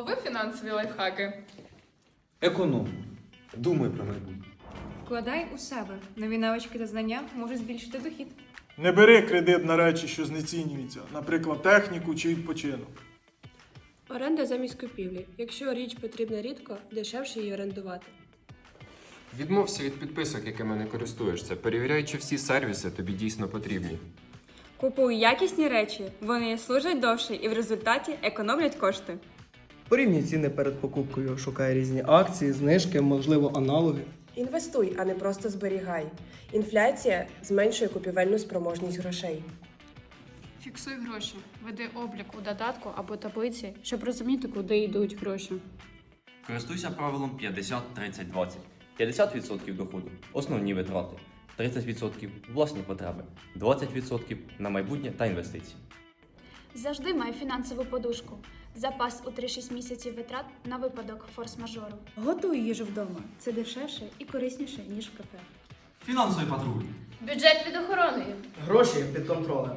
Лови фінансові лайфхаки. Економ. Думай про майбутнє. Вкладай у себе. Нові навички та знання можуть збільшити дохід. Не бери кредит на речі, що знецінюються, наприклад, техніку чи відпочинок. Оренда замість купівлі. Якщо річ потрібна рідко, дешевше її орендувати. Відмовся від підписок, якими не користуєшся. Перевіряй, чи всі сервіси тобі дійсно потрібні. Купуй якісні речі, вони служать довше і в результаті економлять кошти. Порівнюй ціни перед покупкою, шукай різні акції, знижки, можливо, аналоги. Інвестуй, а не просто зберігай. Інфляція зменшує купівельну спроможність грошей. Фіксуй гроші, веди облік у додатку або таблиці, щоб розуміти, куди йдуть гроші. Користуйся правилом 50-30-20. 50% доходу основні витрати, 30% власні потреби, 20% на майбутнє та інвестиції. Завжди май фінансову подушку. Запас у 3-6 місяців витрат на випадок форс-мажору. Готуй їжу вдома. Це дешевше і корисніше, ніж в кафе. Фінансовий патруль. Бюджет від охорони. Гроші під контролем.